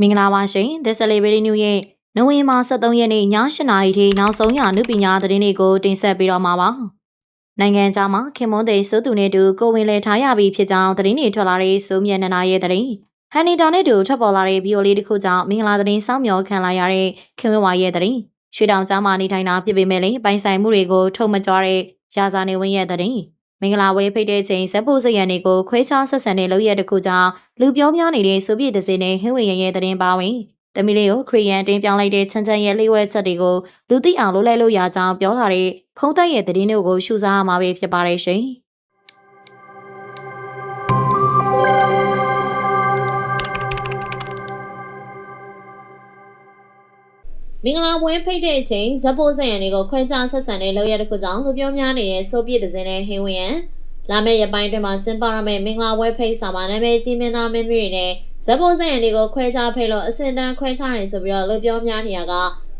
မင်္ဂလာပါရှင် The Celebrity News ရဲ့နိုဝင်ဘာ23ရက်နေ့ည8:00နာရီထိနောက်ဆုံးရအနုပညာသတင်းတွေကိုတင်ဆက်ပေးတော့မှာပါ။နိုင်ငံခြားမှာခင်မွန်းသိန်းစိုးသူနဲ့တူကိုဝင်လေထားရပြီဖြစ်ကြောင်းသတင်းတွေထွက်လာတဲ့စိုးမြတ်နန္ဒာရဲ့သတင်းဟန်နီတာနဲ့တူထွက်ပေါ်လာတဲ့ဗီဒီယိုလေးတစ်ခုကြောင့်မင်္ဂလာသတင်းစောင့်မျှော်ခံလာရတဲ့ခင်ဝင်းဝါရဲ့သတင်းရွှေတောင်ကြားမှာနေထိုင်တာဖြစ်ပေမဲ့လည်းပိုင်ဆိုင်မှုတွေကိုထုတ်မကြွတဲ့ရာဇာနေဝင်းရဲ့သတင်း မင်္ဂလာဝဲဖိတ်တဲ့ချိန်ဇက်ဖို့စရံတွေကိုခွဲခြားဆက်ဆံတဲ့လုပ်ရက်တစ်ခုကြောင့်လူပြောများနေတဲ့ဆိုဗီယက်တစ်စင်းနဲ့ဟင်းဝင်ရရဲ့သတင်းပါဝင်တမီလေးကိုခရီးယန်တင်ပြောင်းလိုက်တဲ့ချန်ချန်ရဲ့လေးဝဲချက်တွေကိုလူသိအောင်လုပ်လိုက်လို့ရကြောင်းပြောလာတဲ့ဖုံးသက်ရဲ့သတင်းတွေကိုရှုစားရမှာပဲဖြစ်ပါတယ်ရှင်။ မင်္ဂလာပွဲဖိတ်တဲ့အချိန်ဇက်ပိုးဆိုင်ရန်တွေကိုခွဲခြားဆက်ဆံတဲ့လောက်ရတစ်ခုကြောင့်လူပြောများနေတဲ့ဆိုဗီယက်တစ်စင်းနဲ့ဟင်းဝင်ရန်လာမယ့်ရက်ပိုင်းတွင်မှကျင်းပရမယ့်မင်္ဂလာပွဲဖိတ်စာမှာနာမည်ကြီးမင်းသားမင်းသမီးတွေနဲ့ဇက်ပိုးဆိုင်ရန်တွေကိုခွဲခြားဖိတ်လို့အစင်တန်းခွဲခြားနေဆိုပြီးတော့လူပြောများနေတာက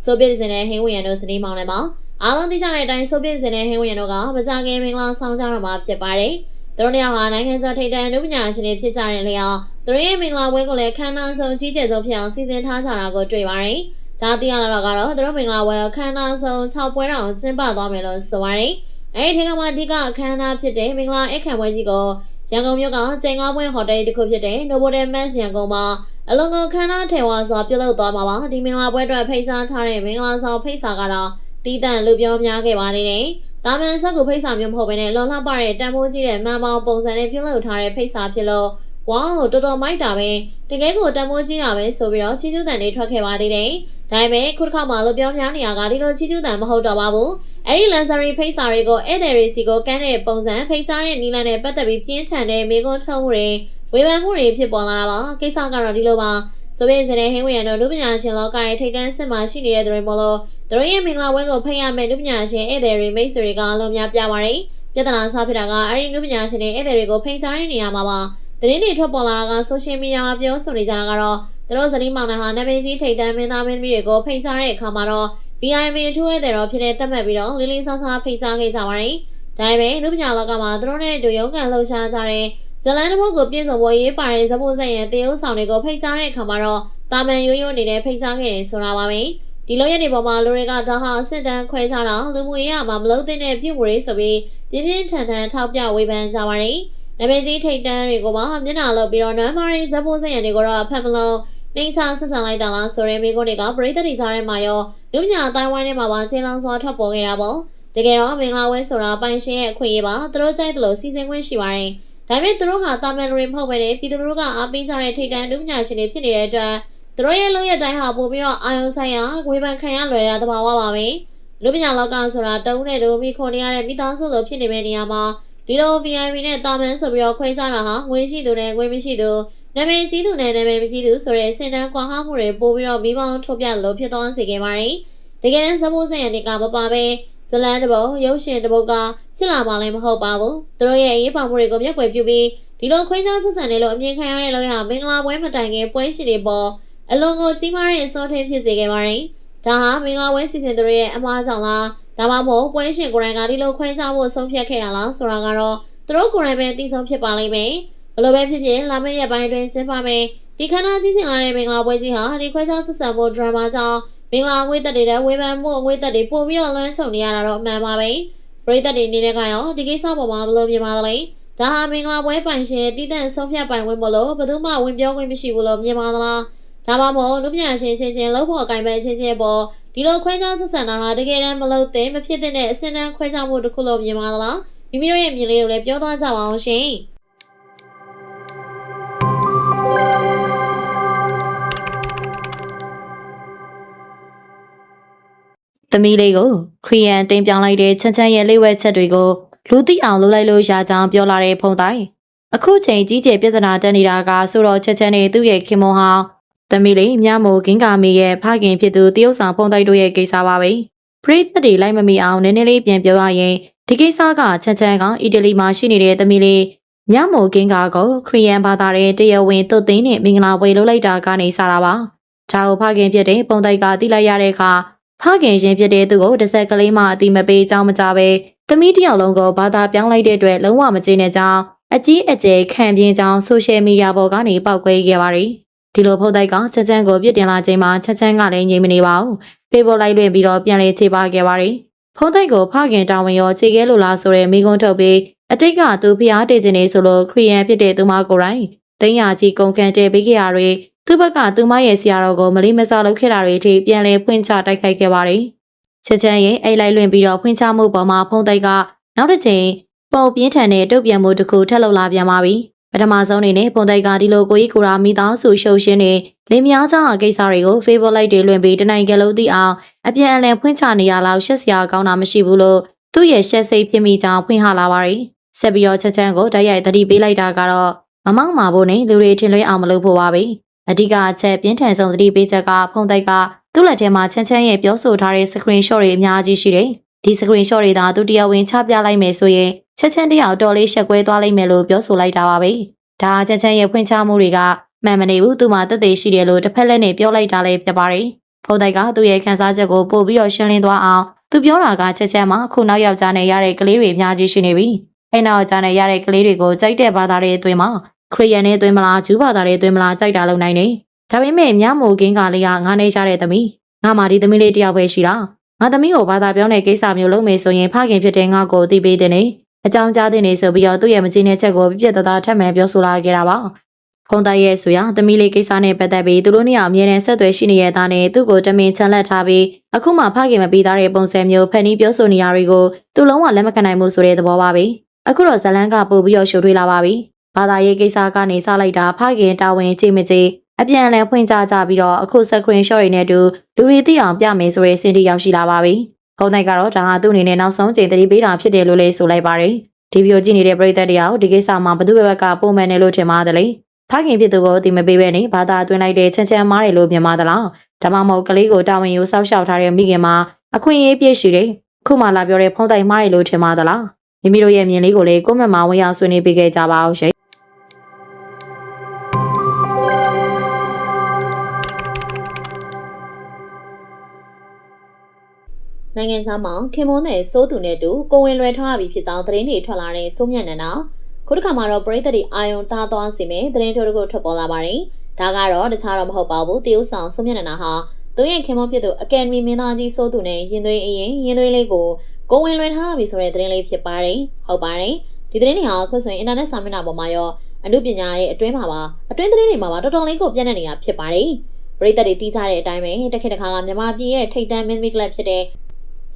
ဆိုဗီယက်တစ်စင်းနဲ့ဟင်းဝင်ရန်တို့စနေမောင်းလည်းမှာအားလုံးသိကြတဲ့အတိုင်းဆိုဗီယက်တစ်စင်းနဲ့ဟင်းဝင်ရန်တို့ကမကြခင်မင်္ဂလာဆောင်ကြတော့မှာဖြစ်ပါတယ်သူတို့နှစ်ယောက်ဟာနိုင်ငံခြားထိပ်တန်းလူပညာရှင်တွေဖြစ်ကြတဲ့လျောက်သူတို့ရဲ့မင်္ဂလာပွဲကိုလည်းခမ်းနားဆုံးကြီးကျယ်ဆုံးဖြစ်အောင်စီစဉ်ထားကြတာကိုတွေ့ပါတယ်။ ဂျာတီရလာတော့ကတော့သူတို့မင်္ဂလာပွဲကိုခမ်းနားဆုံး6ပွဲတောင်ကျင်းပသွားမယ်လို့ဆိုပါတယ်။အဲဒီထဲကမှအဓိကအခမ်းအနားဖြစ်တဲ့မင်္ဂလာအခမ်းပွဲကြီးကိုရန်ကုန်မြို့ကကျိန်ကားပွဲဟိုတယ်တစ်ခုဖြစ်တဲ့ Novotel Max ရန်ကုန်မှာအလုံးကုန်ခမ်းနားထေဝါစွာပြုလုပ်သွားမှာပါ။ဒီမင်္ဂလာပွဲအတွက်ဖိတ်ကြားထားတဲ့မင်္ဂလာဆောင်ဖိတ်စာကတော့တီးတန့်လူပြောများခဲ့ပါသေးတယ်။တာမန်ဆက်ကူဖိတ်စာမျိုးမဟုတ်ဘဲနဲ့လုံလောက်ပါတဲ့တန်ဖိုးကြီးတဲ့မန်ပေါင်းပုံစံနဲ့ပြုလုပ်ထားတဲ့ဖိတ်စာဖြစ်လို့ဝေါတော်တော်မိုက်တာပဲတကယ်ကိုတန်ဖိုးကြီးတာပဲဆိုပြီးတော့ချီးကျူးတန်တွေထွက်ခဲ့ပါသေးတယ်။ ဒါပေမဲ့ခုတစ်ခါမှလို့ပြောများနေရကဒီလိုချီးကျူးတန်မဟုတ်တော့ပါဘူး။အဲ့ဒီ luxury ဖိတ်စာတွေကိုဧည့်သည်တွေစီကိုကမ်းတဲ့ပုံစံဖိတ်ကြားတဲ့နီလန်နဲ့ပတ်သက်ပြီးပြင်းထန်တဲ့မိကွန်းထုံးမှုတွေဝေဖန်မှုတွေဖြစ်ပေါ်လာတာပါ။ကိစ္စကတော့ဒီလိုပါ။ဆိုပြီးစတဲ့ဟင်းဝရံတို့လူပညာရှင်လောကရဲ့ထိပ်တန်းစစ်မှာရှိနေတဲ့သူတွေမို့လို့သူတို့ရဲ့မင်္ဂလာပွဲကိုဖိတ်ရမယ့်လူပညာရှင်ဧည့်သည်တွေမိတ်ဆွေတွေကအလုံးများပြပါတယ်။ပြဿနာစားဖြစ်တာကအဲ့ဒီလူပညာရှင်တွေဧည့်သည်တွေကိုဖိတ်ကြားတဲ့နေရာမှာပါ။သတင်းတွေထွက်ပေါ်လာတာကဆိုရှယ်မီဒီယာမှာပြောဆိုနေကြတာကတော့ သူတို့ဇနီးမောင်နှံဟာနာမည်ကြီးထိပ်တန်းမင်းသားမင်းသမီးတွေကိုဖိတ်ကြားတဲ့အခါမှာတော့ VIP အထူးဧည့်သည်တော်ဖြစ်တဲ့တတ်မှတ်ပြီးတော့လေးလေးစားစားဖိတ်ကြားခဲ့ကြပါတယ်။ဒါပေမဲ့လူပညာလောကမှာသူတို့နဲ့တူရုံးကန်လှုပ်ရှားကြတဲ့ဇလန်တဘုတ်ကိုပြည့်စုံဖို့ရေးပါတဲ့ဇဘိုးဆက်ရဲ့တေယုဆောင်တွေကိုဖိတ်ကြားတဲ့အခါမှာတော့တာမန်ရိုးရိုးအနေနဲ့ဖိတ်ကြားခဲ့တယ်ဆိုတာပါပဲ။ဒီလိုရက်တွေပေါ်မှာလူတွေကဒါဟာအစစ်တန်းခွဲခြားတာလူမှုရေးရမှာမလုံးသင့်တဲ့ပြုမှုတွေဆိုပြီးပြင်းပြင်းထန်ထန်ထောက်ပြဝေဖန်ကြပါတယ်။နာမည်ကြီးထိတ်တန်းတွေကိုမှမျက်နှာလုပ်ပြီးတော့နွမ်းမာရီဇဘိုးဆက်ရံတွေကိုတော့ဖတ်မလို့ နှိမ်ချဆက်ဆံလိုက်တာလားဆိုရဲမိကုန်းတွေကပရိသတ်တွေကြားထဲမှာရောလူပညာအတိုင်းဝိုင်းထဲမှာပါချင်းလောင်စွာထွက်ပေါ်ခဲ့တာပေါ့တကယ်တော့မင်္ဂလာဝဲဆိုတာပိုင်ရှင်ရဲ့အခွင့်အရေးပါသူတို့ကြိုက်တယ်လို့စီစဉ်ခွင့်ရှိပါတယ်ဒါပေမဲ့သူတို့ဟာတာမန်လူတွေမဟုတ်ဘဲနဲ့ပြည်သူတို့ကအားပေးကြတဲ့ထိတ်တန်းလူပညာရှင်တွေဖြစ်နေတဲ့အတွက်သူတို့ရဲ့လုပ်ရတိုင်းဟာပို့ပြီးတော့အာယုံဆိုင်ရာဝေဖန်ခံရလွယ်တာသဘာဝပါပဲလူပညာလောကဆိုတာတုံးတဲ့လူမိခွန်ရတဲ့မိသားစုလိုဖြစ်နေမယ့်နေရာမှာဒီလို VIP နဲ့တာမန်ဆိုပြီးတော့ခွဲခြားတာဟာငွေရှိသူနဲ့ငွေမရှိသူ နာမည်ကြီးသူနဲ့နာမည်မကြီးသူဆိုတဲ့စင်တန်းကွာဟမှုတွေပို့ပြီးတော့မိဘထုတ်ပြလို့ဖြစ်သွားစေခဲ့ပါတယ်။တကယ်တမ်းဇဘိုးဆိုင်ရတွေကမပါပဲဇလန်တဘောရုပ်ရှင်တဘောကဖြစ်လာမှလည်းမဟုတ်ပါဘူး။သူတို့ရဲ့အရေးပါမှုတွေကိုမျက်ကွယ်ပြုပြီးဒီလိုခွင့်ကြားဆက်ဆံနေလို့အမြင်ခံရတဲ့လောက်ရမင်္ဂလာပွဲမတိုင်ခင်ပွဲရှိတွေပေါ်အလွန်ကိုကြီးမားတဲ့အစိုးထင်းဖြစ်စေခဲ့ပါတယ်။ဒါဟာမင်္ဂလာပွဲစီစဉ်သူတွေရဲ့အမှားကြောင့်လားဒါမှမဟုတ်ပွဲရှင်ကိုယ်တိုင်ကဒီလိုခွင့်ကြားဖို့ဆုံးဖြတ်ခဲ့တာလားဆိုတာကတော့သူတို့ကိုယ်တိုင်ပဲသိဆုံးဖြစ်ပါလိမ့်မယ်။ ဘလို့ပဲဖြစ်ဖြစ်လာမယ့်ရက်ပိုင်းတွင်ကျင်းပမယ်ဒီခန္ဓာကြီးစင်လာတဲ့မင်္ဂလာပွဲကြီးဟာဒီခွဲခြားဆက်ဆံဖို့ဒရမာကြောင့်မင်္ဂလာငွေသက်တွေတဲ့ဝေဖန်မှုအငွေသက်တွေပို့ပြီးတော့လွှမ်းခြုံနေရတာတော့အမှန်ပါပဲပရိသတ်တွေအနေနဲ့ကရောဒီကိစ္စပေါ်မှာဘယ်လိုမြင်ပါသလဲဒါဟာမင်္ဂလာပွဲပိုင်ရှင်တည်တံ့ဆုံးဖြတ်ပိုင်ဝင်မလို့ဘယ်သူမှဝင်ပြောခွင့်မရှိဘူးလို့မြင်ပါသလားဒါမှမဟုတ်လူပညာရှင်ချင်းချင်းလှုပ်ဖို့အကင်ပဲချင်းချင်းပေါ်ဒီလိုခွဲခြားဆက်ဆံတာဟာတကယ်တမ်းမလုပ်သင့်မဖြစ်တဲ့အစင်တန်းခွဲခြားမှုတစ်ခုလို့မြင်ပါသလားမိမိတို့ရဲ့မြင်လေးကိုလည်းပြောသွားကြပါအောင်ရှင် သမီးလေးကိုခရီးယန်တင်ပြောင်းလိုက်တဲ့ချန်ချန်ရဲ့လေးဝဲချက်တွေကိုလူသိအောင်လုပ်လိုက်လို့ရကြောင်းပြောလာတဲ့ဖုံတိုင်းအခုချိန်ကြီးကျယ်ပြဿနာတက်နေတာကဆိုတော့ချက်ချက်နဲ့သူ့ရဲ့ခင်မွန်ဟောင်းသမီးလေးမြမိုးကင်းကာမီရဲ့ဖခင်ဖြစ်သူတရုတ်ဆောင်ဖုံတိုင်းတို့ရဲ့ကိစ္စပါပဲပရိသတ်တွေလိုက်မမီအောင်နည်းနည်းလေးပြန်ပြောရရင်ဒီကိစ္စကချက်ချက်ကအီတလီမှာရှိနေတဲ့သမီးလေးညမိုကင်းကာကိုခရီးယန်ဘာသာရဲ့တရားဝင်သွတ်သိန်းနဲ့မင်္ဂလာပွဲလုပ်လိုက်တာကနေစတာပါ။ဒါကိုဖခင်ဖြစ်တဲ့ပုံတိုက်ကတိလိုက်ရတဲ့အခါ ဖခင်ရှင်ဖြစ်တဲ့သူကိုတစ်ဆက်ကလေးမှအတိမပေးကြောင်းမကြပဲသမီးတစ်ယောက်လုံးကိုဘာသာပြောင်းလိုက်တဲ့အတွက်လုံးဝမကျေနပ်ကြောင်းအကြီးအကျယ်ခံပြင်းကြောင်းဆိုရှယ်မီဒီယာပေါ်ကနေပောက်ကွဲခဲ့ပါရီဒီလိုဖုန်တိုက်ကချက်ချမ်းကိုပြစ်တင်လာချိန်မှာချက်ချမ်းကလည်းငြိမ်မနေပါဘူးဖေးပေါ်လိုက်လွင်ပြီးတော့ပြန်လေခြေပါခဲ့ပါတယ်ဖုန်တိုက်ကိုဖခင်တာဝန်ရောခြေခဲလိုလားဆိုတဲ့မိကုန်းထုတ်ပြီးအတိတ်ကသူဖျားတည်ခြင်းနေဆိုလို့ခရီးယန်ဖြစ်တဲ့သူမကိုယ်တိုင်တင်းရကြီးကုန်ကန်တဲ့ပေးခဲ့ရတွေ သူ့ဘက်ကသူမရဲ့ဆရာတော်ကိုမလိမစားလုပ်ခဲ့တာတွေအထိပြန်လဲဖွင့်ချတိုက်ခိုက်ခဲ့ပါတယ်ချက်ချမ်းရဲ့အိတ်လိုက်လွင်ပြီးတော့ဖွင့်ချမှုပေါ်မှာဖုန်တိုက်ကနောက်တစ်ချိန်ပုံပြင်းထန်တဲ့တုတ်ပြန်မှုတစ်ခုထပ်လုပ်လာပြန်ပါပြီပထမဆုံးအနေနဲ့ဖုန်တိုက်ကဒီလိုကိုကြီးကိုရာမိသားစုရှုပ်ရှင်းနေလင်းများကြောင့်အကိစ္စတွေကို favor light တွေလွှင့်ပြီးတနိုင်ကလေးသိအောင်အပြန်အလှန်ဖွင့်ချနေရလောက်ရှက်စရာကောင်းတာမရှိဘူးလို့သူ့ရဲ့ရှက်စိတ်ဖြစ်မိကြောင်းဖွင့်ဟလာပါတယ်။ဆက်ပြီးတော့ချက်ချမ်းကိုတိုက်ရိုက်သတိပေးလိုက်တာကတော့မမောက်မာဖို့နဲ့လူတွေထင်လွဲအောင်မလုပ်ဖို့ပါပဲ။ အဓိကအချက်ပြင်းထန်ဆုံးသတိပေးချက်ကဖုန်တိုက်ကသူ့လက်ထဲမှာချမ်းချမ်းရဲ့ပြောဆိုထားတဲ့ screen shot တွေအများကြီးရှိတယ်။ဒီ screen shot တွေသာသူတရားဝင်ချပြလိုက်မယ်ဆိုရင်ချက်ချမ်းတယောက်တော်လေးရှက်ကွဲသွားလိမ့်မယ်လို့ပြောဆိုလိုက်တာပါပဲ။ဒါချက်ချမ်းရဲ့ဖွင့်ချမှုတွေကမှန်မနေဘူးသူမှတက်သေးရှိတယ်လို့တစ်ဖက်လက်နဲ့ပြောလိုက်တာလည်းဖြစ်ပါတယ်။ဖုန်တိုက်ကသူ့ရဲ့ခန်းစားချက်ကိုပို့ပြီးတော့ရှင်းလင်းသွားအောင်သူပြောတာကချက်ချက်မှခုနောက်ယောက်ျားနဲ့ရတဲ့ကလေးတွေအများကြီးရှိနေပြီ။အဲ့နောက်ယောက်ျားနဲ့ရတဲ့ကလေးတွေကိုကြိုက်တဲ့ဘာသာတွေအတွင်းမှာ ခရီးယန်နဲ့အတွင်းမလားဂျူးဘာသာတွေအတွင်းမလားကြိုက်တာလုံနိုင်နေ။ဒါပေမဲ့မြမိုကင်းကလေးကငါနေရတဲ့သမီး။ငါမှဒီသမီးလေးတယောက်ပဲရှိတာ။ငါသမီးကိုဘာသာပြောင်းတဲ့ကိစ္စမျိုးလုပ်မယ်ဆိုရင်ဖခင်ဖြစ်တဲ့ငါကိုသိပေးတဲ့နေ။အကြောင်းကြားတဲ့နေဆိုပြီးတော့သူ့ရဲ့မကြည့်တဲ့ချက်ကိုပြပြတသားထပ်မံပြောဆိုလာခဲ့တာပါ။ဖုန်တိုက်ရဲ့ဆိုရသမီးလေးကိစ္စနဲ့ပတ်သက်ပြီးသူတို့နှစ်ယောက်အမြဲတမ်းဆက်သွယ်ရှိနေတဲ့သားနဲ့သူ့ကိုတမင်ချန်လက်ထားပြီးအခုမှဖခင်မပြီးသားတဲ့ပုံစံမျိုးဖန်တီးပြောဆိုနေရတွေကိုသူလုံးဝလက်မခံနိုင်မှုဆိုတဲ့သဘောပါပဲအခုတော့ဇလန်းကပို့ပြီးတော့ရှုပ်ထွေးလာပါပြီ ဘာသာရေးကိစ္စကနေစလိုက်တာဖခင်တာဝန်ချိန်မကြီးအပြန်အလှန်ဖွင့်ချကြပြီးတော့အခုစကရင်ရှော့တွေနဲ့တူလူတွေသိအောင်ပြမယ်ဆိုတဲ့စင်တီရောက်ရှိလာပါပြီဖုန်တိုက်ကတော့ဒါဟာသူ့အနေနဲ့နောက်ဆုံးချိန်သတိပေးတာဖြစ်တယ်လို့လည်းဆိုလိုက်ပါတယ်ဒီဗီဒီယိုကြည့်နေတဲ့ပရိသတ်တရားဒီကိစ္စမှာဘသူ့ဘက်ကပုံမှန်တယ်လို့ထင်ပါတယ်လေဖခင်ဖြစ်သူကိုအတိမပေးပဲနေဘာသာအတွင်းလိုက်တဲ့ချမ်းချမ်းမားတယ်လို့မြင်ပါသလားဒါမှမဟုတ်ကလေးကိုတာဝန်ယူဆောက်ရှောက်ထားတဲ့မိခင်မှာအခွင့်အရေးပြည့်ရှိတယ်ခုမှလာပြောတဲ့ဖုံးတိုင်မားတယ်လို့ထင်ပါသလား မိမိတို့ရဲ့မြင်လေးကိုလည်းကိုယ့်မမဝင်ရောက်ဆွေးနွေးပေးခဲ့ကြပါအောင်ရှင်နိုင်ငံခြားမှာခင်မွန်းတဲ့စိုးသူနဲ့တူကိုဝင်လွယ်ထားပြီဖြစ်ကြောင်းသတင်းတွေထွက်လာတဲ့စိုးမြတ်နန္ဒာခုတစ်ခါမှာတော့ပရိသတ်တွေအာယုံသားသွားစီမယ်သတင်းထုတ်တစ်ခုထွက်ပေါ်လာပါတယ်ဒါကတော့တခြားတော့မဟုတ်ပါဘူးတရုတ်ဆောင်စိုးမြတ်နန္ဒာဟာသူရဲ့ခင်မွန်းဖြစ်သူအကယ်ဒမီမင်းသားကြီးစိုးသူနဲ့ရင်သွေးအရင်ရင်သွေးလေးကို ကိုဝင်လွယ်ထားပြီဆိုတဲ့သတင်းလေးဖြစ်ပါတယ်ဟုတ်ပါတယ်ဒီသတင်းတွေဟာအခုဆိုရင်အင်တာနက်စာမျက်နှာပေါ်မှာရောအမှုပညာရဲ့အတွင်းမှာပါအတွင်းသတင်းတွေမှာပါတော်တော်လေးကိုပြန့်နှံ့နေတာဖြစ်ပါတယ်ပရိသတ်တွေတီးကြတဲ့အတိုင်းပဲတစ်ခေတ်တစ်ခါကမြန်မာပြည်ရဲ့ထိပ်တန်းမင်းမီကလပ်ဖြစ်တဲ့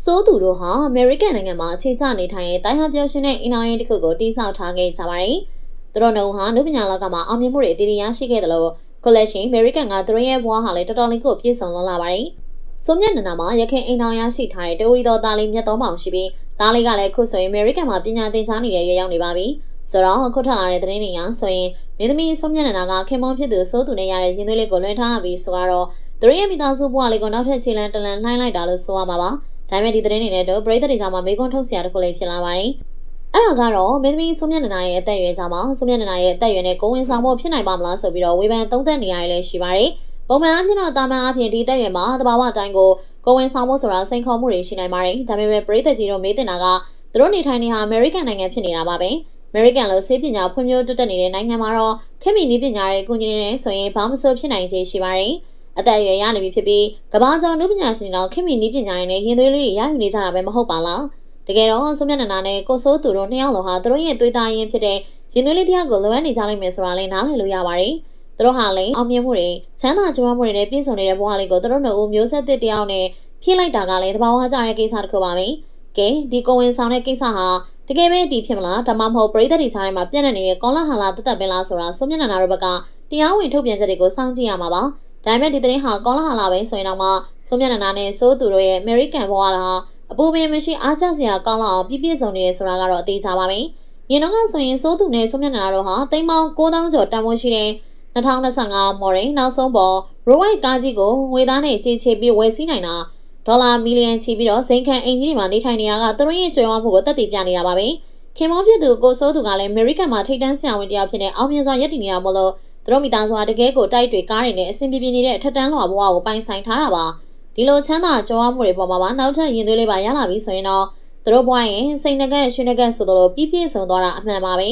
စိုးသူတို့ဟာအမေရိကန်နိုင်ငံမှာအခြေချနေထိုင်ရဲ့တိုင်းဟာပြောရှင်တဲ့အင်အားရင်တစ်ခုကိုတိစောက်ထားခဲ့ကြပါတယ်။သူတို့နှုံဟာနုပညာလောကမှာအောင်မြင်မှုတွေအတီးတီးရရှိခဲ့တယ်လို့ကိုလက်ရှင်အမေရိကန်ကသူတို့ရဲ့ဘဝဟာလည်းတော်တော်လေးကိုပြည့်စုံလာလာပါတယ်။ ဆိုမြတ်နန္ဒာမှာရခင်အိမ်တော်ရရှိထားတဲ့တိုရီတော်သားလေးမြတ်တော်မောင်ရှိပြီးသားလေးကလည်းခုဆိုရင်အမေရိကန်မှာပညာသင်ကြားနေတဲ့ရွယ်ရောက်နေပါပြီ။ဆိုတော့ခုထွက်လာတဲ့သတင်းတွေအရဆိုရင်မင်းသမီးဆိုမြတ်နန္ဒာကခင်မွန်ဖြစ်သူစိုးသူနဲ့ရတဲ့ရင်သွေးလေးကိုလွှဲထားပြီးဆိုတော့သူတို့ရဲ့မိသားစုဘဝလေးကိုနောက်ထပ်ခြေလန်းတလန်လှိုင်းလိုက်တာလို့ဆိုရမှာပါ။ဒါပေမဲ့ဒီသတင်းတွေနဲ့တော့ပရိသတ်တွေကြားမှာမေးခွန်းထုတ်စရာတစ်ခုလေးဖြစ်လာပါတယ်။အဲ့ဒါကတော့မင်းသမီးဆိုမြတ်နန္ဒာရဲ့အသက်အရွယ်ကြောင့်မှာဆိုမြတ်နန္ဒာရဲ့အသက်အရွယ်နဲ့ကိုဝင်ဆောင်ဖို့ဖြစ်နိုင်ပါမလားဆိုပြီးတော့ဝေဖန်သုံးသပ်နေရလည်းရှိပါတယ်။ ပုံမှန်အဖြစ်တော့တာမန်အဖြစ်ဒီအသက်အရွယ်မှာတဘာဝအတိုင်းကိုကိုဝင်ဆောင်ဖို့ဆိုတာစိန်ခေါ်မှုတွေရှိနိုင်ပါတယ်။ဒါပေမဲ့ပရိသတ်ကြီးတို့မေးတင်တာကသူတို့နေထိုင်နေဟာအမေရိကန်နိုင်ငံဖြစ်နေတာပါပဲ။အမေရိကန်လိုဆေးပညာဖွံ့ဖြိုးတိုးတက်နေတဲ့နိုင်ငံမှာတော့ခင်မီနည်းပညာတွေအကူအညီတွေနဲ့ဆိုရင်ဘာမှမဆိုဖြစ်နိုင်ခြေရှိပါတယ်။အသက်အရွယ်ရနေပြီဖြစ်ပြီးကမ္ဘာကျော်နုပညာရှင်တွေတော့ခင်မီနည်းပညာတွေနဲ့ရင်သွေးလေးတွေရယူနေကြတာပဲမဟုတ်ပါလား။တကယ်တော့ဆိုမြတ်နန္ဒာနဲ့ကိုစိုးသူတို့နှစ်ယောက်လုံးဟာသူတို့ရဲ့သွေးသားရင်းဖြစ်တဲ့ရင်သွေးလေးတစ်ယောက်ကိုလိုအပ်နေကြလိမ့်မယ်ဆိုတာလည်းနားလည်လို့ရပါတယ်။ သူတို့ဟာလည်းအောင်မြင်မှုတွေချမ်းသာကြွားမှုတွေနဲ့ပြည့်စုံနေတဲ့ဘဝလေးကိုသူတို့တို့မျိုးဆက်သစ်တစ်ယောက်နဲ့ဖြည့်လိုက်တာကလည်းသဘာဝကျတဲ့ကိစ္စတစ်ခုပါပဲ။ကဲဒီကိုဝင်ဆောင်တဲ့ကိစ္စဟာတကယ်ပဲဒီဖြစ်မလားဒါမှမဟုတ်ပရိသတ်တွေကြားထဲမှာပြန့်နှံ့နေတဲ့ကောလာဟာလာတသက်ပင်လားဆိုတာဆိုမျက်နှာနာတို့ဘက်ကတရားဝင်ထုတ်ပြန်ချက်တွေကိုစောင့်ကြည့်ရမှာပါဒါပေမဲ့ဒီသတင်းဟာကောလာဟာလာပဲဆိုရင်တော့မှဆိုမျက်နှာနာနဲ့စိုးသူတို့ရဲ့ American ဘဝလာအပူပင်မရှိအားကျစရာကောင်းလောက်အောင်ပြည့်ပြည့်စုံနေတယ်ဆိုတာကတော့အသေးချပါပဲရင်တော့ကဆိုရင်စိုးသူနဲ့ဆိုမျက်နှာနာတို့ဟာတိမ်ပေါင်း9000ကျော်တန်ဖိုးရှိတဲ့ 2025မော်ရင်နောက်ဆုံးပေါ် Royal ကားကြီးကိုငွေသားနဲ့ကြေချေပြီးဝယ်စီးနိုင်တာဒေါ်လာမီလီယံချီပြီးတော့စိန်ခံအင်ဂျီတွေမှာနေထိုင်နေတာကသူတို့ရဲ့ကြွယ်ဝမှုကိုတက်တည်ပြနေတာပါပဲခင်မောဖြစ်သူကိုစိုးသူကလည်းအမေရိကန်မှာထိတ်တန်းဆရာဝန်တယောက်ဖြစ်နေအောင်မြင်စွာရည်တည်နေတာမို့လို့သူတို့မိသားစုဟာတကယ်ကိုတိုက်တွေကားတွေနဲ့အဆင်ပြေပြေနေတဲ့အထက်တန်းလွှာဘဝကိုပိုင်ဆိုင်ထားတာပါဒီလိုချမ်းသာကြွယ်ဝမှုတွေပေါ်မှာပါနောက်ထပ်ရင်သွေးလေးပါရလာပြီဆိုရင်တော့သူတို့ဘဝရင်စိတ်နှကက်ရွှေနှကက်ဆိုတော့ပြည့်ပြည့်စုံသွားတာအမှန်ပါပဲ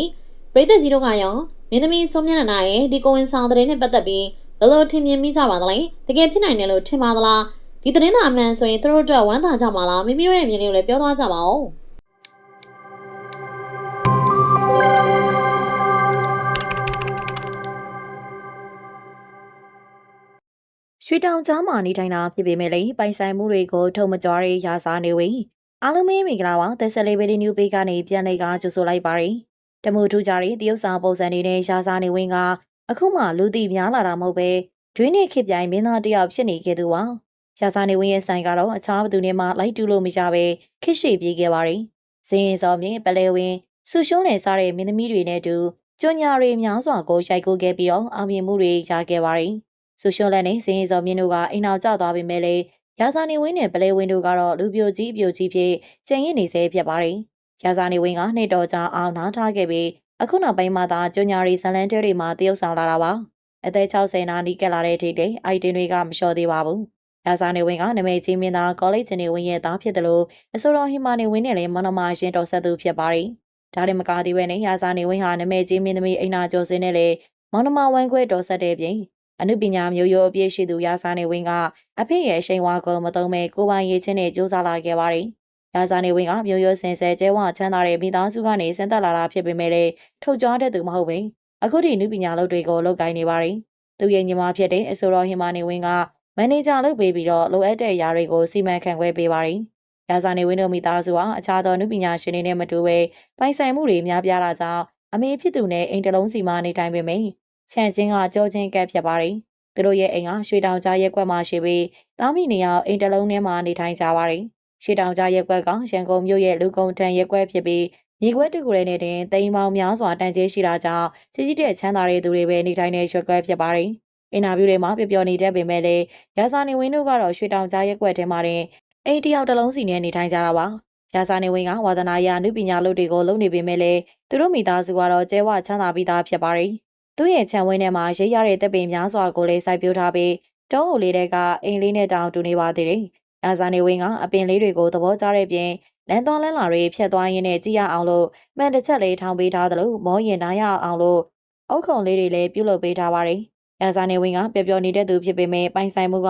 ပရိသတ်ကြီးတို့ကရော မင်းသမီးဆုံးမျက်နှာရဲ့ဒီကိုဝင်ဆောင်တဲ့နဲ့ပတ်သက်ပြီးဘဘယ်လိုထင်မြင်မိကြပါသလဲတကယ်ဖြစ်နိုင်တယ်လို့ထင်ပါသလားဒီသတင်းသာအမှန်ဆိုရင်သူတို့အတွက်ဝမ်းသာကြမှာလားမိမိတို့ရဲ့အမြင်လေးကိုလည်းပြောသွားကြပါဦးရွှေတောင်ကြားမှာနေထိုင်တာဖြစ်ပေမဲ့လည်းပိုင်ဆိုင်မှုတွေကိုထုံမကြွားရေးရာစားနေဝင်အားလုံးမင်္ဂလာပါသက်ဆက်လေးဗီဒီနူပေးကနေပြန်လေးကကြိုဆိုလိုက်ပါရယ် တမှုထူးကြတဲ့တရုတ်စာပုံစံတွေနဲ့ရာစားနေဝင်ကအခုမှလူသိများလာတာမဟုတ်ပဲဒွေးနဲ့ခစ်ပြိုင်မင်းသားတယောက်ဖြစ်နေခဲ့သူပါရာစားနေဝင်ရဲ့ဆိုင်ကတော့အခြားဘသူနဲ့မှလိုက်တူလို့မရပဲခစ်ရှိပြေးခဲ့ပါရယ်စင်းရင်စော်မြင့်ပလဲဝင်းဆူရှုံးလည်စားတဲ့မင်းသမီးတွေနဲ့အတူကျွညာတွေများစွာကိုရိုက်ကူးခဲ့ပြီးတော့အောင်မြင်မှုတွေရခဲ့ပါရယ်ဆူရှောလက်နဲ့စင်းရီစော်မြင့်တို့ကအိမ်အောင်ကျသွားပေမဲ့လည်းရာဇာနေဝင်းနဲ့ပလဲဝင်းတို့ကတော့လူပြိုကြီးပြိုကြီးဖြစ်ကျန်ရစ်နေစေဖြစ်ပါတယ်။ ရာဇာနေဝင်းကနှစ်တော်ကြာအောင်နားထားခဲ့ပြီးအခုနောက်ပိုင်းမှာသာကျညာရီဇလန်တဲတွေမှာတရုပ်ဆောင်လာတာပါ။အသက်60နာနီးကပ်လာတဲ့ထိပ်တွေအိုက်တင်တွေကမလျှော်သေးပါဘူး။ရာဇာနေဝင်းကနမိတ်ချင်းမင်းသားကောလိပ်ချင်းနေဝင်းရဲ့သားဖြစ်တယ်လို့အစိုးရဟီမာနေဝင်းနဲ့လည်းမနမရှင်တော်ဆက်သူဖြစ်ပါတယ်။ဒါနဲ့မကားသေးပဲနဲ့ရာဇာနေဝင်းဟာနမိတ်ချင်းမင်းသမီးအိမ်နာကျော်စင်းနဲ့လည်းမောင်နှမဝိုင်းခွဲတော်ဆက်တဲ့ပြင်အနုပညာမျိုးရိုးအပြည့်ရှိသူရာဇာနေဝင်းကအဖေရဲ့ရှိန်ဝါကုံမသုံးမဲ့ကိုပိုင်ရေးချင်းနဲ့စူးစမ်းလာခဲ့ပါတယ်။ ရာဇာနေဝင်းကမျိုးရိုးစင်ဆဲကျဲဝချမ်းသာတဲ့မိသားစုကနေဆင်းသက်လာတာဖြစ်ပေမဲ့လည်းထုတ်ကြွတဲ့သူမဟုတ်ပင်အခုထိနုပညာလုပ်တွေကိုလုပ်ကိုင်းနေပါတယ်။သူရဲ့ညီမဖြစ်တဲ့အဆိုတော်ဟီမာနေဝင်းကမန်နေဂျာလုပ်ပေးပြီးတော့လိုအပ်တဲ့အရာတွေကိုစီမံခန့်ခွဲပေးပါတယ်။ရာဇာနေဝင်းတို့မိသားစုဟာအခြားသောနုပညာရှင်တွေနဲ့မတူဘဲပိုင်ဆိုင်မှုတွေများပြားတာကြောင့်အမေဖြစ်သူနဲ့အိမ်တလုံးစီမနေတိုင်းပေမယ့်ချန်ချင်းကကြောချင်းကပ်ဖြစ်ပါတယ်။သူတို့ရဲ့အိမ်ကရွှေတောင်ကြားရက်ကွက်မှာရှိပြီးတားမိနေအောင်အိမ်တလုံးထဲမှာနေထိုင်ကြပါတယ်။ ရွှေတောင်ကြားရက်ကွက်ကရန်ကုန်မြို့ရဲ့လူကုန်တန်းရက်ကွက်ဖြစ်ပြီးမြေခွက်တစ်ခုလည်းနဲ့တင်တိမ်ပေါင်းများစွာတန်ကျေးရှိတာကြောင့်ကြီးကြီးတဲ့ချမ်းသာတဲ့သူတွေပဲနေထိုင်တဲ့ရွှေကွက်ဖြစ်ပါတယ်။အင်တာဗျူးတွေမှာပြောပြောနေတတ်ပေမဲ့လည်းရာဇာနေဝင်းတို့ကတော့ရွှေတောင်ကြားရက်ကွက်ထဲမှာတင်အိမ်တယောက်တစ်လုံးစီနဲ့နေထိုင်ကြတာပါ။ရာဇာနေဝင်းကဝါသနာရနုပညာလုပ်တွေကိုလုပ်နေပေမဲ့လည်းသူတို့မိသားစုကတော့ကျဲဝချမ်းသာပြီးသားဖြစ်ပါတယ်။သူ့ရဲ့ခြံဝင်းထဲမှာရိတ်ရတဲ့တပ်ပင်များစွာကိုလည်းစိုက်ပျိုးထားပြီးတုံးအုပ်လေးတွေကအိမ်လေးနဲ့တောင်တူနေပါသေးတယ်။ ရာဇာနေဝင်းကအပင်လေးတွေကိုသဘောကျတဲ့ပြင်လမ်းသွားလမ်းလာတွေဖြတ်သွားရင်းနဲ့ကြည့်ရအောင်လို့မှန်တစ်ချက်လေးထောင်ပေးထားသလိုမောရင်နားရအောင်လို့အုတ်ခုံလေးတွေလည်းပြုတ်လုပ်ပေးထားပါတယ်။ရာဇာနေဝင်းကပျော်ပျော်နေတဲ့သူဖြစ်ပေမဲ့ပိုင်ဆိုင်မှုက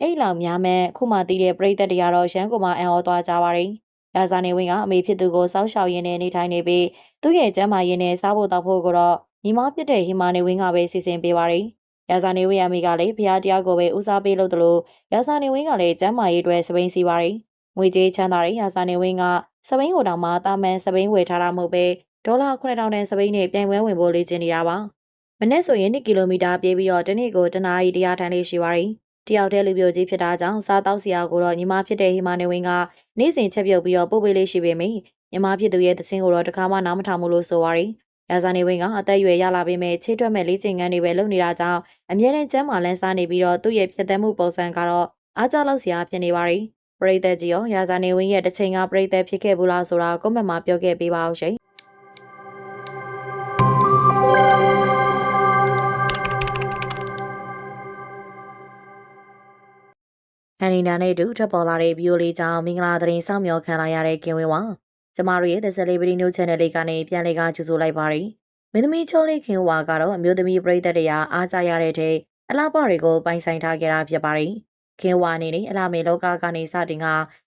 အဲ့လောက်များမဲ့ခုမှတည်တဲ့ပြိသက်တရားတော့ရန်ကုန်မှာအံ့ဩသွားကြပါတယ်။ရာဇာနေဝင်းကအမေဖြစ်သူကိုစောက်ရှောက်ရင်းနဲ့နေထိုင်နေပြီးသူ့ရဲ့ကျမ်းမာရင်းနဲ့စားဖို့တောက်ဖို့ကိုတော့ညီမဖြစ်တဲ့ဟီမာနေဝင်းကပဲစီစဉ်ပေးပါတယ်။ ရာဇာနေဝင်းအမေကလည်းဖျားတရားကိုပဲဦးစားပေးလို့တလို့ရာဇာနေဝင်းကလည်းကျမ်းမာရေးအတွက်စပိန်စီပါတယ်။ငွေကြေးချမ်းသာတဲ့ရာဇာနေဝင်းကစပိန်ကိုတောင်မှတာမန်စပိန်ဝယ်ထားတာမဟုတ်ပဲဒေါ်လာ9000တန်စပိန်နဲ့ပြိုင်ပွဲဝင်ဖို့လေ့ကျင့်နေတာပါ။မနေ့ဆိုရင်2ကီလိုမီတာပြေးပြီးတော့တနေ့ကိုတနာရီတရားထိုင်လေးရှိပါတယ်။တယောက်တည်းလူပြိုကြီးဖြစ်တာကြောင့်စားတောက်စရာကိုတော့ညီမဖြစ်တဲ့ဟီမာနေဝင်းကနေ့စဉ်ချက်ပြုတ်ပြီးတော့ပို့ပေးလေးရှိပေမယ့်ညီမဖြစ်သူရဲ့သင်းကိုတော့တခါမှနားမထောင်ဘူးလို့ဆိုပါရီ။ ရာဇာနေဝင်းကအသက်အရွယ်ရလာပေမဲ့ချေတွက်မဲ့လေးချိန်ငန်းတွေပဲလုပ်နေတာကြောင့်အမြဲတမ်းကျမ်းမာလန်းစားနေပြီးတော့သူ့ရဲ့ဖြစ်သက်မှုပုံစံကတော့အားကြလောက်စရာဖြစ်နေပါရီ။ပရိသတ်ကြီးရောရာဇာနေဝင်းရဲ့တစ်ချိန်ကပရိသတ်ဖြစ်ခဲ့ဘူးလားဆိုတာကွန်မန့်မှာပြောခဲ့ပေးပါအောင်ရှင်။ဟန်နီနာနဲ့အတူထွက်ပေါ်လာတဲ့ဗီဒီယိုလေးကြောင့်မင်္ဂလာသတင်းစောင့်မျှော်ခံလာရတဲ့ကင်ဝင်းပါ။ ကျမတို့ရဲ့ The Celebrity News Channel လေးကနေပြန်လေးကကြိုဆိုလိုက်ပါရစေ။မင်းသမီးချောလေးခင်ဝါကတော့အမျိုးသမီးပရိသတ်တရားအားကြရတဲ့တဲ့အလားပါတွေကိုပိုင်ဆိုင်ထားခဲ့တာဖြစ်ပါတယ်။ခင်ဝါအနေနဲ့အလားမေလောကကနေစတင်က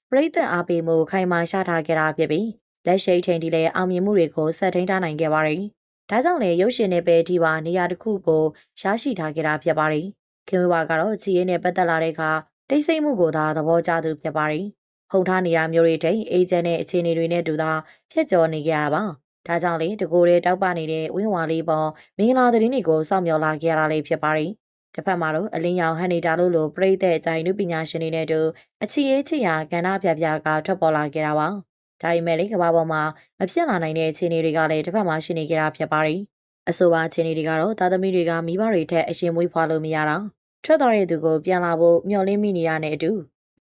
ပရိသတ်အားပေးမှုခိုင်မာရှာထားခဲ့တာဖြစ်ပြီးလက်ရှိချိန်ထိလည်းအောင်မြင်မှုတွေကိုဆက်ထိန်းထားနိုင်ခဲ့ပါတယ်။ဒါကြောင့်လည်းရုပ်ရှင်နဲ့ပဲဒီပါနေရာတစ်ခုကိုရရှိထားခဲ့တာဖြစ်ပါတယ်။ခင်ဝါကတော့ချီရဲနဲ့ပတ်သက်လာတဲ့အခါတိတ်ဆိတ်မှုကိုသာသဘောကျသူဖြစ်ပါတယ်။ ဟုန်ထားနေတာမျိုးတွေတိတ်အေဂျင့်နဲ့အခြေအနေတွေနဲ့တူတာဖြစ်ကျော်နေကြရပါ။ဒါကြောင့်လေတကိုယ်လေးတောက်ပနေတဲ့ဝင်းဝါလေးပေါ်မင်္ဂလာသတင်းတွေကိုစောင့်မျှော်လာကြရတာလေးဖြစ်ပါတယ်။တစ်ဖက်မှာတော့အလင်းရောင်ဟန်နေတာလို့လိုပြိတဲ့အကြိုင်နုပညာရှင်တွေနဲ့တူအချီရေးချီရာကဏ္ဍပြပြကထွက်ပေါ်လာခဲ့တာပါ။ဒါပေမဲ့လေကမ္ဘာပေါ်မှာမဖြစ်လာနိုင်တဲ့အခြေအနေတွေကလည်းတစ်ဖက်မှာရှိနေကြတာဖြစ်ပါတယ်။အဆိုပါအခြေအနေတွေကတော့သားသမီးတွေကမိဘတွေထက်အရှင်မွေးဖွားလို့မရတာ။ထွက်သွားတဲ့သူကိုပြန်လာဖို့မျှော်လင့်မိနေရတဲ့အတူ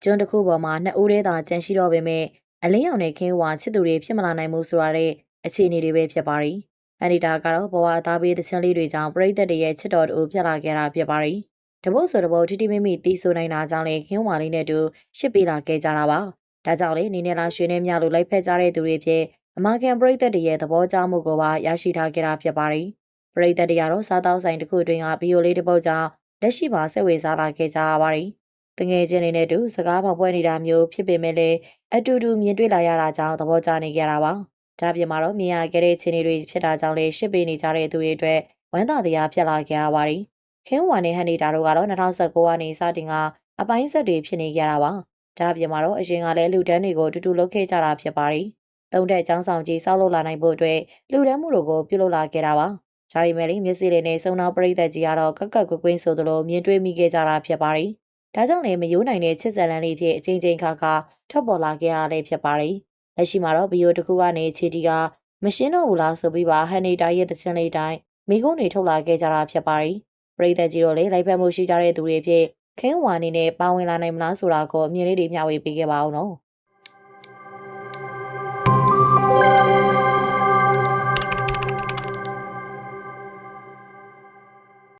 ကျွန်းတစ်ခုပေါ်မှာနှစ်ဦးတည်းသာကြန့်ရှိတော့ပေမဲ့အလင်းရောင်နဲ့ခင်းဝါချစ်သူတွေဖြစ်မလာနိုင်မှုဆိုရတဲ့အခြေအနေတွေပဲဖြစ်ပါရီ။အန်ဒီတာကတော့ဘဝအသားပေးသချင်းလေးတွေကြောင့်ပရိသတ်တွေရဲ့ချစ်တော်တို့ဖြစ်လာခဲ့တာဖြစ်ပါရီ။တပုတ်ဆိုတပုတ်ထိတိမိမိတီးဆိုနိုင်တာကြောင့်လေခင်းဝါလေးနဲ့တူရှစ်ပေးလာခဲ့ကြတာပါ။ဒါကြောင့်လေနေနေလာရွှေနေမြလိုလိုက်ဖက်ကြတဲ့သူတွေဖြစ်အမကန်ပရိသတ်တွေရဲ့သဘောကျမှုကိုပါရရှိထားခဲ့တာဖြစ်ပါရီ။ပရိသတ်တွေကတော့စားတောက်ဆိုင်တစ်ခုတွင်ကဗီယိုလေးတစ်ပုတ်ကြောင့်လက်ရှိမှာစိတ်ဝင်စားလာခဲ့ကြရပါတယ်။ တငယ်ချင်းတွေနဲ့တူစကားပေါက်ပွဲနေတာမျိုးဖြစ်ပေမဲ့လည်းအတူတူမြင်တွေ့လာရတာကြောင့်သဘောကျနေကြတာပါ။ဒါပြင်မှာတော့မြင်ရခဲ့တဲ့ခြေနေတွေဖြစ်တာကြောင့်လည်းရှစ်ပေနေကြတဲ့သူတွေအတွက်ဝမ်းသာတရားဖြစ်လာခဲ့ရပါတယ်။ခင်းဝါနဲ့ဟန်နီတာတို့ကတော့2019ကနေစတင်ကအပိုင်းဆက်တွေဖြစ်နေကြတာပါ။ဒါပြင်မှာတော့အရင်ကလည်းလူတန်းတွေကိုတူတူလုပ်ခဲ့ကြတာဖြစ်ပါတယ်။သုံးတဲ့အကြောင်းဆောင်ကြီးစောက်လုပ်လာနိုင်ဖို့အတွက်လူတန်းမှုတို့ကိုပြုလုပ်လာခဲ့တာပါ။ဂျာရီမယ်လီမျက်စိလေးနဲ့စုံနောက်ပရိသတ်ကြီးကတော့ကက်ကက်ကွကွင်းဆိုသလိုမြင်တွေ့မိခဲ့ကြတာဖြစ်ပါတယ်။ ဒါကြောင့်လည်းမယိုးနိုင်တဲ့ချစ်စံလန်းလေးဖြစ်အချင်းချင်းခါခါထွက်ပေါ်လာခဲ့ရလည်းဖြစ်ပါတယ်။လက်ရှိမှာတော့ဗီယိုတစ်ခုကနေချီတီကမရှင်းတော့ဘူးလားဆိုပြီးပါဟန်နီတာရဲ့တချင်လေးတိုင်းမိကုန်းတွေထုတ်လာခဲ့ကြတာဖြစ်ပါတယ်။ပရိသတ်ကြီးတို့လည်းလိုက်ဖက်မှုရှိကြတဲ့သူတွေဖြစ်ခင်းဝါနေနဲ့ပါဝင်လာနိုင်မလားဆိုတာကိုအမြင်လေးတွေမျှဝေပေးခဲ့ပါအောင်နော်။